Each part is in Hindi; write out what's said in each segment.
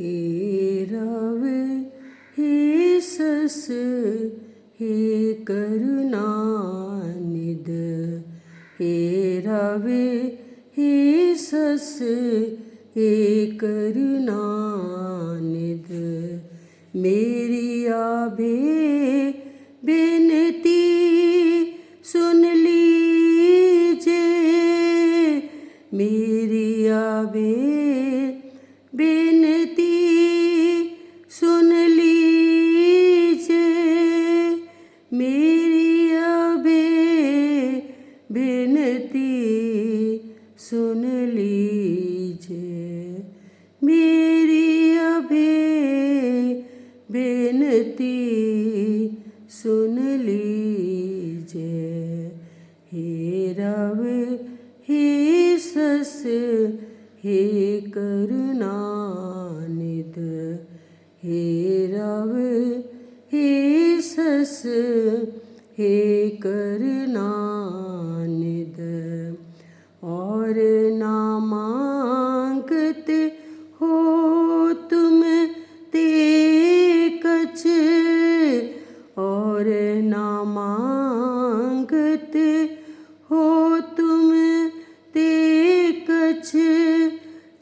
हे रव हे सस, हे करुणानिद हे रव हे सस, हे करुणानिद मेरी आबे बेनती सुन लीजे मेरी आबे बेनती सुन लीजे मेरी अबे बेनती, सुन लीजे हे रव हे सस, हे करुणानिद हे रव हे सस, हे करुणानिद और ना मांगते हो तुम ते कछ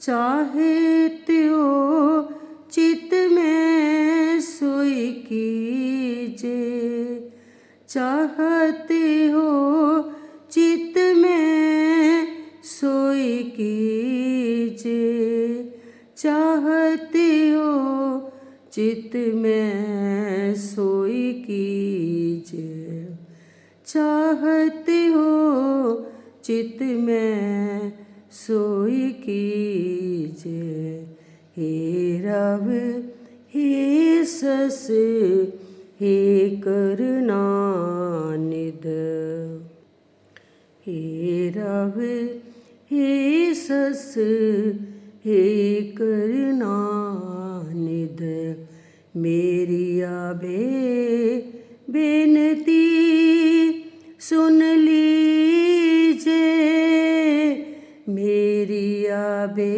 चाहते हो। चित में सोई कीजे, चाहते हो चित में सोई कीजे। चाहते हो चित में सोई कीजे। हे रव हे सस, हे करुणानिद हे रव हे सस, हे करुणानिद मेरी आबे बेनती, सुन लीजे मेरी आबे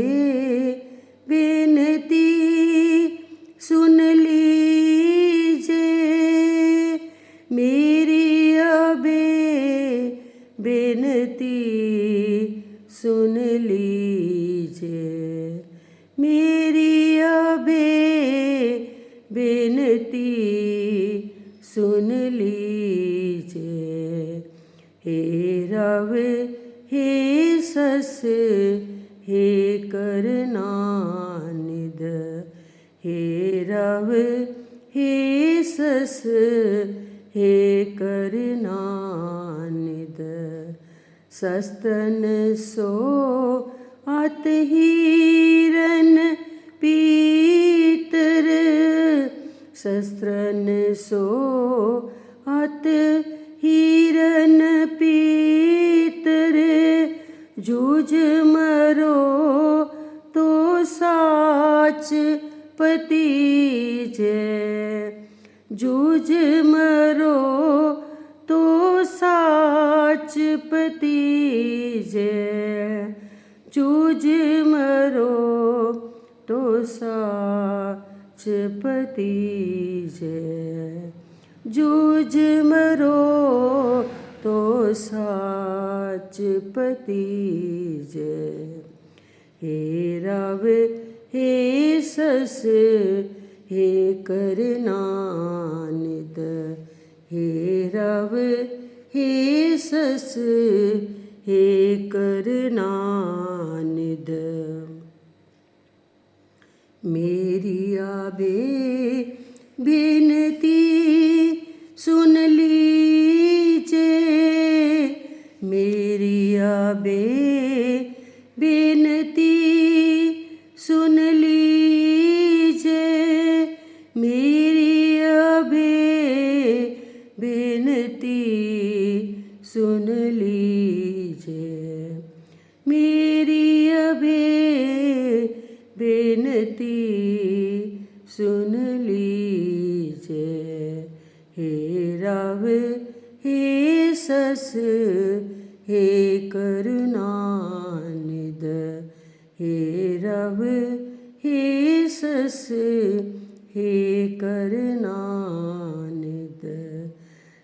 बेनती, सुन लीजे मेरी अबे बेनती, सुन लीजे मेरी अबे बेनती सुन लीजे हे रव हे सस, हे करनानिद हे रव हे सस, हे करनानिद सस्तन सो अत हीरन पीतर, शस्त्रन सो अत हीरन पीतर। जूझ मरो तो साच पति जय जूझ मरो तो साच पति जय जूझ मरो तो साच पति जूझ मरो तो साच पति जय। हे रव, हे सस, हे करनानिद हे रव, हे सस हे करनानिद मेरी आबे बिनती सुन लीजे मेरी आबे मेरी अबे बेनती सुन लीजे हे रव हे सस, हे करुणानिद हे रव हे सस, हे करनानिद।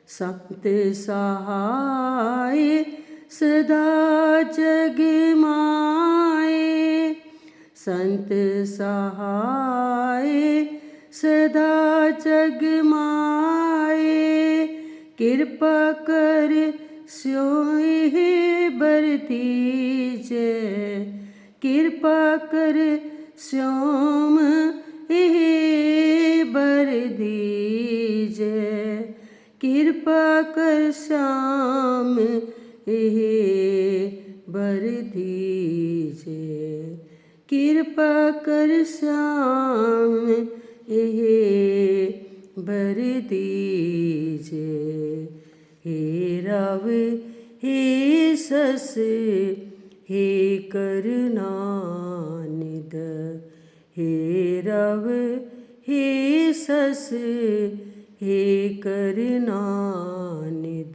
संत सहाय ਸਦਾ ਜਗ ਮਾਏ। ਸੰਤ ਸਹਾਏ, ਸਦਾ ਜਗ ਮਾਏ। ਕਿਰਪਾ ਕਰ ਸਿਓਹੀ ਬਰਤੀ ਜੇ ਕਿਰਪਾ ਕਰ ਸਿਓਮ ਇਹ ਬਰਦੀ ਜੇ ਕਿਰਪਾ ਕਰ ਸ਼ਾਮ बरदीजे कृपा कर श्याम हे बर बरदीजे हे रव, हे सस, हे करुणानिद हे रव, हे सस, हे करुणानिद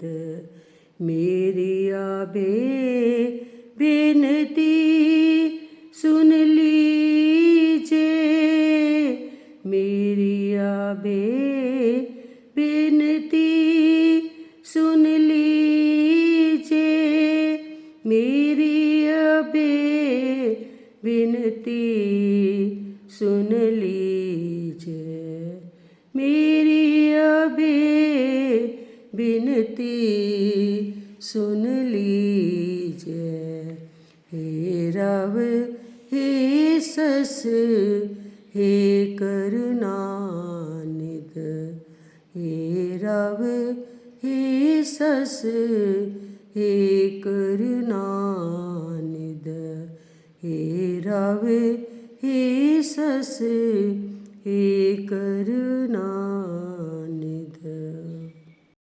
मेरी आबे बेनती सुन लीजे मेरी आबे बेनती सुन लीजे मेरी अबे विनती लीजे हे रव हे सस, हे करुणानिद हे रव हे सस, हे करुणानिद हे रव हे सस, हे करुणानिद